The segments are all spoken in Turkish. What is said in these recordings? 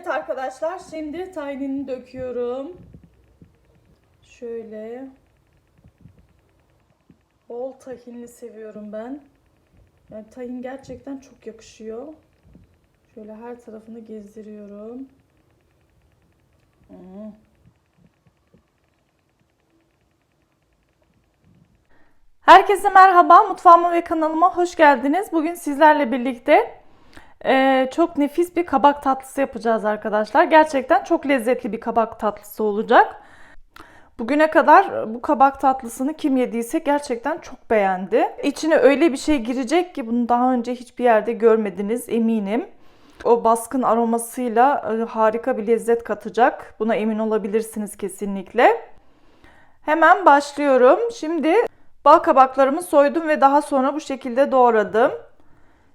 Evet arkadaşlar şimdi tahinini döküyorum. Şöyle. Bol tahinli seviyorum ben. Yani tahin gerçekten çok yakışıyor. Şöyle her tarafını gezdiriyorum. Hmm. Herkese merhaba, mutfağıma ve kanalıma hoş geldiniz. Bugün sizlerle birlikte e, çok nefis bir kabak tatlısı yapacağız arkadaşlar. Gerçekten çok lezzetli bir kabak tatlısı olacak. Bugüne kadar bu kabak tatlısını kim yediyse gerçekten çok beğendi. İçine öyle bir şey girecek ki bunu daha önce hiçbir yerde görmediniz eminim. O baskın aromasıyla e, harika bir lezzet katacak. Buna emin olabilirsiniz kesinlikle. Hemen başlıyorum. Şimdi bal kabaklarımı soydum ve daha sonra bu şekilde doğradım.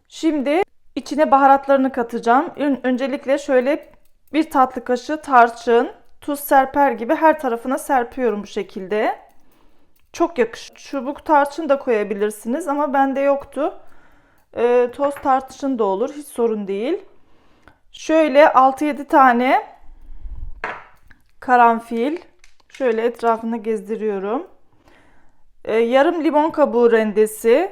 Şimdi içine baharatlarını katacağım. Ön- Öncelikle şöyle bir tatlı kaşığı tarçın, tuz serper gibi her tarafına serpiyorum bu şekilde. Çok yakışıyor. Çubuk tarçın da koyabilirsiniz ama bende yoktu. Ee, toz tarçın da olur. Hiç sorun değil. Şöyle 6-7 tane karanfil şöyle etrafını gezdiriyorum. Ee, yarım limon kabuğu rendesi.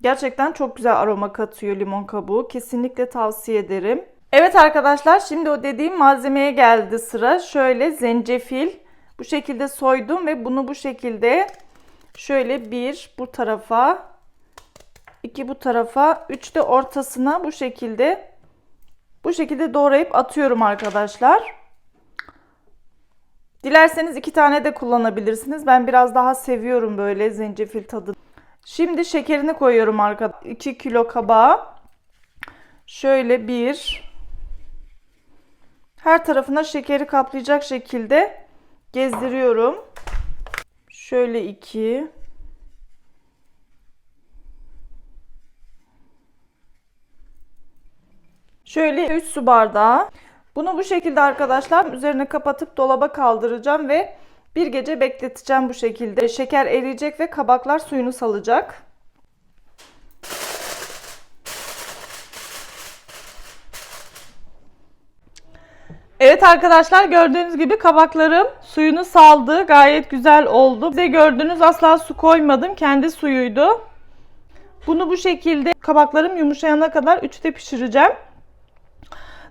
Gerçekten çok güzel aroma katıyor limon kabuğu. Kesinlikle tavsiye ederim. Evet arkadaşlar şimdi o dediğim malzemeye geldi sıra. Şöyle zencefil bu şekilde soydum ve bunu bu şekilde şöyle bir bu tarafa iki bu tarafa üç de ortasına bu şekilde bu şekilde doğrayıp atıyorum arkadaşlar. Dilerseniz iki tane de kullanabilirsiniz. Ben biraz daha seviyorum böyle zencefil tadı. Şimdi şekerini koyuyorum arkadaşlar. 2 kilo kabağa. Şöyle bir her tarafına şekeri kaplayacak şekilde gezdiriyorum. Şöyle iki. Şöyle 3 su bardağı. Bunu bu şekilde arkadaşlar üzerine kapatıp dolaba kaldıracağım ve bir gece bekleteceğim bu şekilde. Şeker eriyecek ve kabaklar suyunu salacak. Evet arkadaşlar gördüğünüz gibi kabaklarım suyunu saldı. Gayet güzel oldu. Size gördüğünüz asla su koymadım. Kendi suyuydu. Bunu bu şekilde kabaklarım yumuşayana kadar 3'te pişireceğim.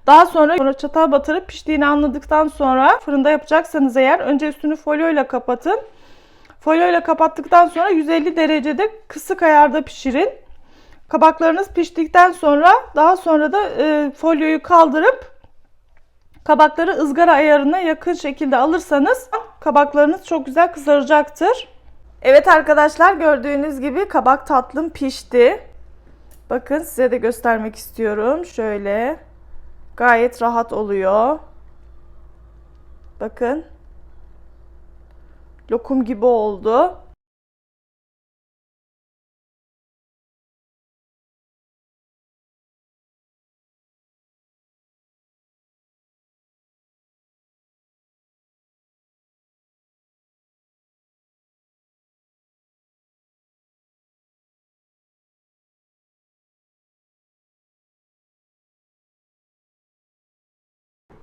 Daha sonra sonra çatal batırıp piştiğini anladıktan sonra fırında yapacaksanız eğer önce üstünü folyoyla kapatın. Folyoyla kapattıktan sonra 150 derecede kısık ayarda pişirin. Kabaklarınız piştikten sonra daha sonra da e, folyoyu kaldırıp kabakları ızgara ayarına yakın şekilde alırsanız kabaklarınız çok güzel kızaracaktır. Evet arkadaşlar gördüğünüz gibi kabak tatlım pişti. Bakın size de göstermek istiyorum. Şöyle gayet rahat oluyor. Bakın. Lokum gibi oldu.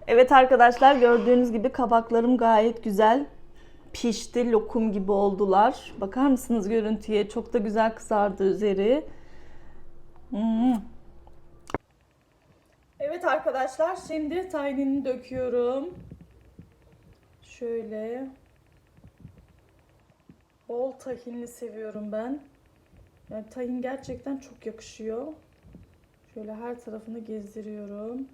Evet arkadaşlar gördüğünüz gibi kabaklarım gayet güzel pişti. Lokum gibi oldular. Bakar mısınız görüntüye? Çok da güzel kızardı üzeri. Hmm. Evet arkadaşlar şimdi tahinini döküyorum. Şöyle. Bol tahinli seviyorum ben. Yani tahin gerçekten çok yakışıyor. Şöyle her tarafını gezdiriyorum.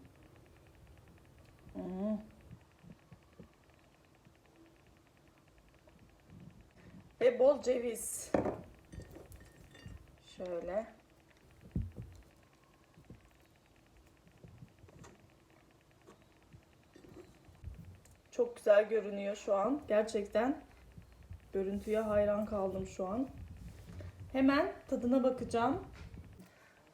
Ve bol ceviz. Şöyle. Çok güzel görünüyor şu an. Gerçekten görüntüye hayran kaldım şu an. Hemen tadına bakacağım.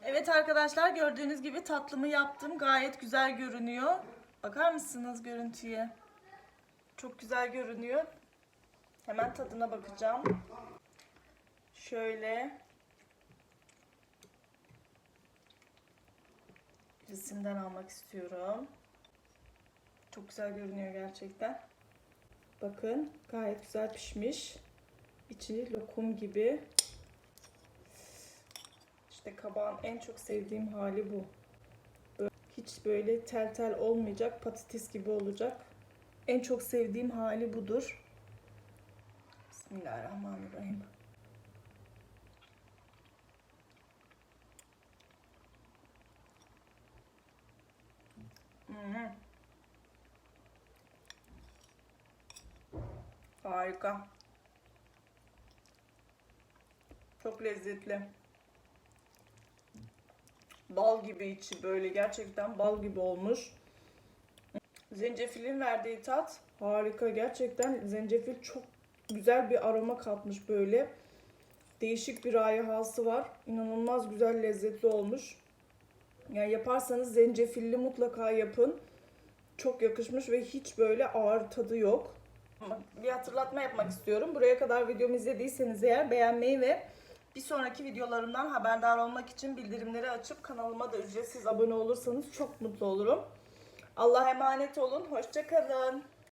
Evet arkadaşlar gördüğünüz gibi tatlımı yaptım. Gayet güzel görünüyor. Bakar mısınız görüntüye? Çok güzel görünüyor. Hemen tadına bakacağım. Şöyle. Resimden almak istiyorum. Çok güzel görünüyor gerçekten. Bakın gayet güzel pişmiş. İçi lokum gibi. İşte kabağın en çok sevdiğim hali bu. Hiç böyle tel tel olmayacak, patates gibi olacak. En çok sevdiğim hali budur. Bismillahirrahmanirrahim. Hmm. Harika. Çok lezzetli. Bal gibi içi böyle gerçekten bal gibi olmuş. Zencefilin verdiği tat harika. Gerçekten zencefil çok güzel bir aroma katmış böyle. Değişik bir rayihası var. İnanılmaz güzel lezzetli olmuş. Yani yaparsanız zencefilli mutlaka yapın. Çok yakışmış ve hiç böyle ağır tadı yok. Bir hatırlatma yapmak istiyorum. Buraya kadar videomu izlediyseniz eğer beğenmeyi ve bir sonraki videolarımdan haberdar olmak için bildirimleri açıp kanalıma da ücretsiz abone olursanız çok mutlu olurum. Allah'a emanet olun. Hoşçakalın.